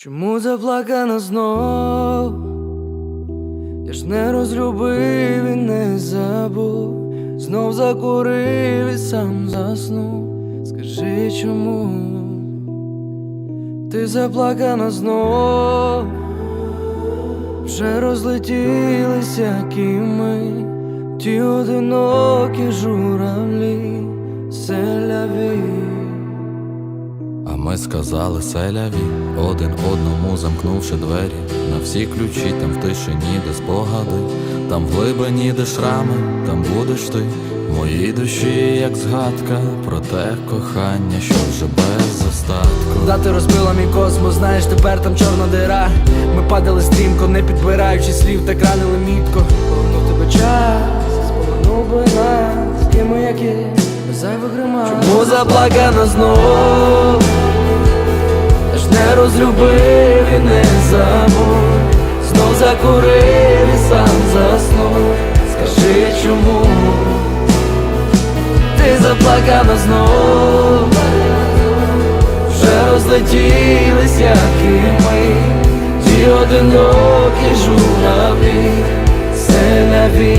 Чому заплакана знов? Я ж не розлюбив і не забув, знов закурив і сам заснув. Скажи чому? Ти заплакана знов, вже розлетілися кими, ті одинокі журавлі, Сказали селяві, один одному замкнувши двері, на всі ключі, там в тишині, де спогади, там в глибині, де шрами, там будеш ти, в моїй душі, як згадка про те кохання, що вже без остатку. Куда ти розбила мій космос, знаєш, тепер там чорна дира. Ми падали стрімко, не підбираючи слів, так ранили мітко. Повернув тебе час, повернув би нас, ким ми як є, без зайвих ремарок. Чому заплакана знов? Не розлюбив і не забув, знов закурив і сам заснув. Скажи чому? Ти заплакана знов вже розлетілись, як і ми, ті одинокі журавлі, селяві.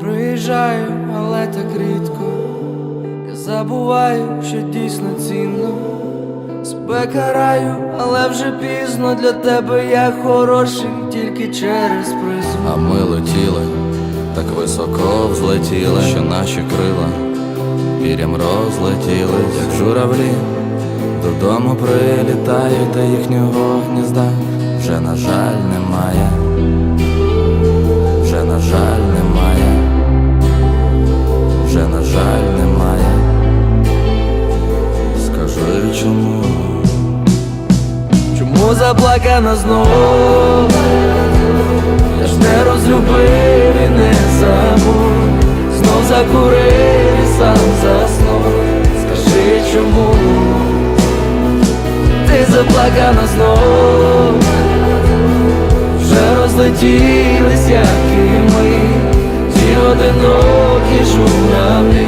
Приїжджаю, але так рідко. Забуваю, що дійсно цінно. Себе караю, але вже пізно для тебе я хороший, тільки через призму. А ми летіли, так високо взлетіли, що наші крила пірям розлетіли, як журавлі, додому прилітають, та їхнього гнізда вже, на жаль, немає, Чому заплакана знову? Я ж не розлюбив і не забув, знов закурив і сам заснув. Скажи чому? Ти заплакана знов, вже розлетілись, як і ми, ті одинокі журавлі,